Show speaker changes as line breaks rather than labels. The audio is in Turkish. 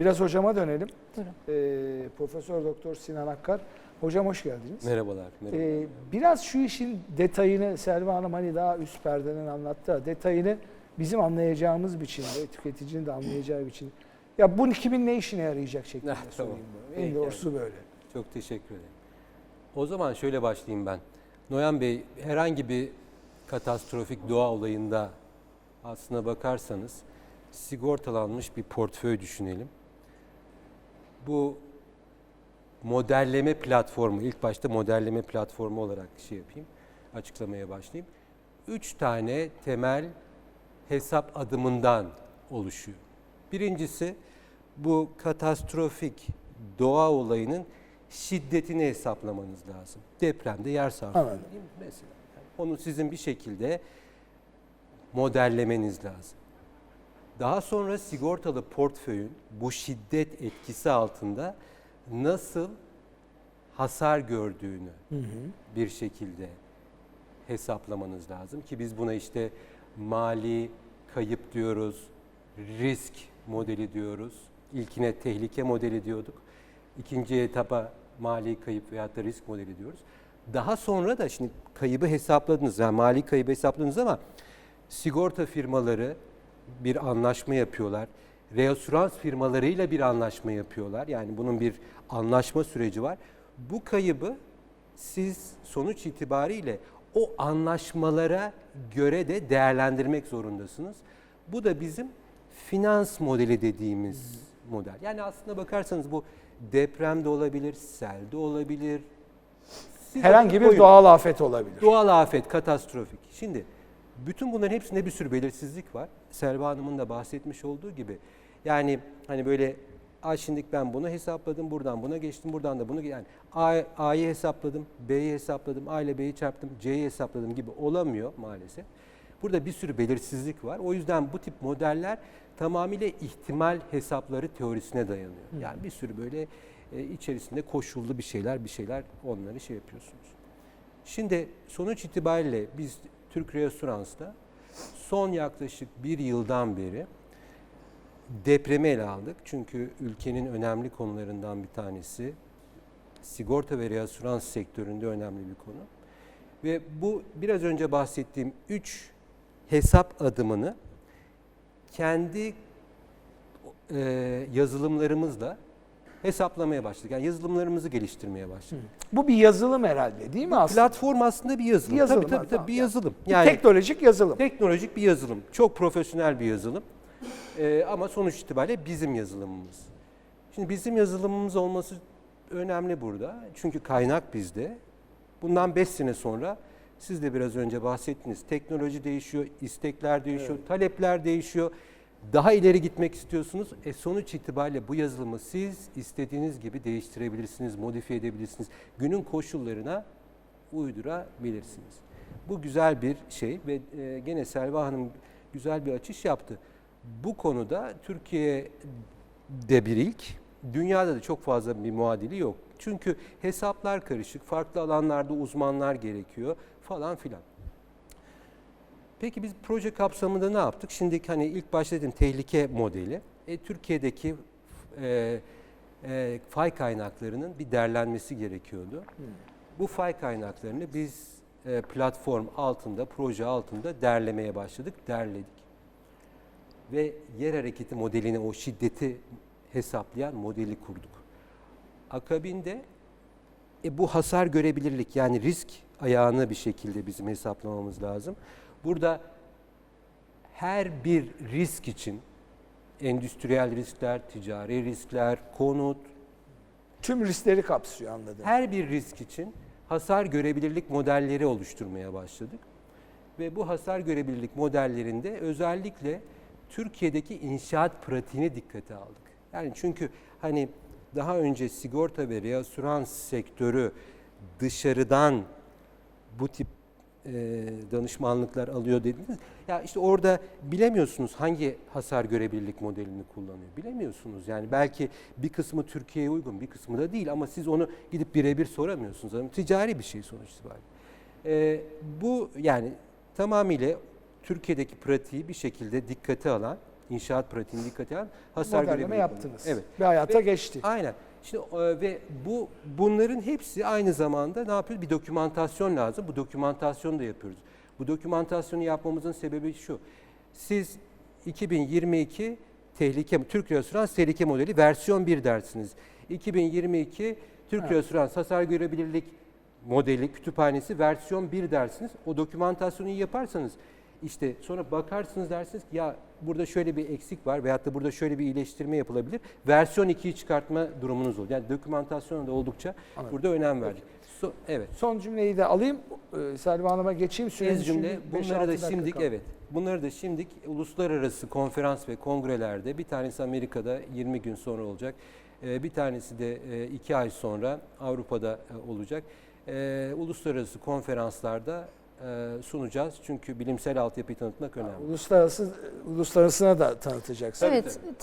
Biraz hocama dönelim.
Buyurun.
Ee, Profesör Doktor Sinan Akkar. Hocam hoş geldiniz.
Merhabalar. merhaba.
Ee, biraz şu işin detayını Selva Hanım hani daha üst perdeden anlattı. Detayını bizim anlayacağımız biçimde, tüketicinin de anlayacağı biçimde. Ya bu kimin ne işine yarayacak şeklinde
Ah,
sorayım.
tamam.
böyle. En doğrusu böyle.
Çok teşekkür ederim. O zaman şöyle başlayayım ben. Noyan Bey herhangi bir katastrofik doğa olayında aslına bakarsanız sigortalanmış bir portföy düşünelim. Bu modelleme platformu, ilk başta modelleme platformu olarak şey yapayım, açıklamaya başlayayım. Üç tane temel hesap adımından oluşuyor. Birincisi bu katastrofik doğa olayının şiddetini hesaplamanız lazım. Depremde yer mi? mesela. Yani onu sizin bir şekilde modellemeniz lazım. Daha sonra sigortalı portföyün bu şiddet etkisi altında nasıl hasar gördüğünü bir şekilde hesaplamanız lazım ki biz buna işte mali kayıp diyoruz, risk modeli diyoruz. İlkine tehlike modeli diyorduk. İkinci etapa mali kayıp veyahut da risk modeli diyoruz. Daha sonra da şimdi kaybı hesapladınız, yani mali kaybı hesapladınız ama sigorta firmaları bir anlaşma yapıyorlar. Reasürans firmalarıyla bir anlaşma yapıyorlar. Yani bunun bir anlaşma süreci var. Bu kaybı siz sonuç itibariyle o anlaşmalara göre de değerlendirmek zorundasınız. Bu da bizim finans modeli dediğimiz model. Yani aslında bakarsanız bu depremde olabilir, selde olabilir. Siz
Herhangi bir
koyun.
doğal afet olabilir.
Doğal afet, katastrofik. Şimdi bütün bunların hepsinde bir sürü belirsizlik var. Selva Hanım'ın da bahsetmiş olduğu gibi. Yani hani böyle Ay şimdi ben bunu hesapladım, buradan buna geçtim, buradan da bunu yani A, A'yı hesapladım, B'yi hesapladım, A ile B'yi çarptım, C'yi hesapladım gibi olamıyor maalesef. Burada bir sürü belirsizlik var. O yüzden bu tip modeller tamamıyla ihtimal hesapları teorisine dayanıyor. Yani bir sürü böyle e, içerisinde koşullu bir şeyler, bir şeyler onları şey yapıyorsunuz. Şimdi sonuç itibariyle biz Türk Restorans'ta son yaklaşık bir yıldan beri depremi ele aldık. Çünkü ülkenin önemli konularından bir tanesi sigorta ve reasürans sektöründe önemli bir konu. Ve bu biraz önce bahsettiğim üç hesap adımını kendi e, yazılımlarımızla hesaplamaya başladık. Yani yazılımlarımızı geliştirmeye başladık.
Bu bir yazılım herhalde değil mi aslında?
Platform aslında bir yazılım.
Yazılım,
tabii tabii, tabii bir yazılım.
Bir
Yani
teknolojik yazılım.
teknolojik bir yazılım. Çok profesyonel bir yazılım. Ee, ama sonuç itibariyle bizim yazılımımız. Şimdi bizim yazılımımız olması önemli burada. Çünkü kaynak bizde. Bundan 5 sene sonra siz de biraz önce bahsettiniz. Teknoloji değişiyor, istekler değişiyor, talepler değişiyor. Daha ileri gitmek istiyorsunuz. E sonuç itibariyle bu yazılımı siz istediğiniz gibi değiştirebilirsiniz, modifiye edebilirsiniz. Günün koşullarına uydurabilirsiniz. Bu güzel bir şey ve e, gene Selva Hanım güzel bir açış yaptı. Bu konuda Türkiye'de bir ilk, dünyada da çok fazla bir muadili yok. Çünkü hesaplar karışık, farklı alanlarda uzmanlar gerekiyor falan filan. Peki biz proje kapsamında ne yaptık? Şimdi hani ilk başta dedim tehlike modeli. E, Türkiye'deki e, e, fay kaynaklarının bir derlenmesi gerekiyordu. Bu fay kaynaklarını biz e, platform altında, proje altında derlemeye başladık, derledik. Ve yer hareketi modelini, o şiddeti hesaplayan modeli kurduk. Akabinde e, bu hasar görebilirlik yani risk ayağını bir şekilde bizim hesaplamamız lazım. Burada her bir risk için endüstriyel riskler, ticari riskler, konut,
Tüm riskleri kapsıyor anladım.
her bir risk için hasar görebilirlik modelleri oluşturmaya başladık. Ve bu hasar görebilirlik modellerinde özellikle Türkiye'deki inşaat pratiğine dikkate aldık. Yani çünkü hani daha önce sigorta ve reasürans sektörü dışarıdan bu tip e, danışmanlıklar alıyor dediniz. Ya işte orada bilemiyorsunuz hangi hasar görebilirlik modelini kullanıyor. Bilemiyorsunuz yani belki bir kısmı Türkiye'ye uygun bir kısmı da değil ama siz onu gidip birebir soramıyorsunuz. Yani ticari bir şey sonuç itibariyle. E, bu yani tamamıyla Türkiye'deki pratiği bir şekilde dikkate alan inşaat pratiğini dikkate alan hasar görebilirlik.
yaptınız.
Evet.
Ve hayata
Ve-
geçti.
Aynen. Şimdi e, ve bu bunların hepsi aynı zamanda ne yapıyoruz? Bir dokümantasyon lazım. Bu dokümantasyonu da yapıyoruz. Bu dokümantasyonu yapmamızın sebebi şu. Siz 2022 tehlike Türk Restoran tehlike modeli versiyon 1 dersiniz. 2022 Türk
Evet.
Restoran hasar görebilirlik modeli kütüphanesi versiyon 1 dersiniz. O dokümantasyonu yaparsanız işte sonra bakarsınız dersiniz ki ya burada şöyle bir eksik var veyahut da burada şöyle bir iyileştirme yapılabilir. Versiyon 2'yi çıkartma durumunuz olur. Yani dokümantasyona da oldukça
Anladım.
burada önem verdik. So- evet.
Son cümleyi de alayım. Ee, Selva Hanım'a geçeyim. Süreniz
cümle bunları da şimdik
kaldı.
evet. Bunları da şimdik uluslararası konferans ve kongrelerde bir tanesi Amerika'da 20 gün sonra olacak. Ee, Bir tanesi de 2 ay sonra Avrupa'da e, olacak. Ee, Uluslararası konferanslarda e, sunacağız. Çünkü bilimsel altyapıyı tanıtmak önemli.
Uluslararası uluslararasına da tanıtacaksınız.
Evet,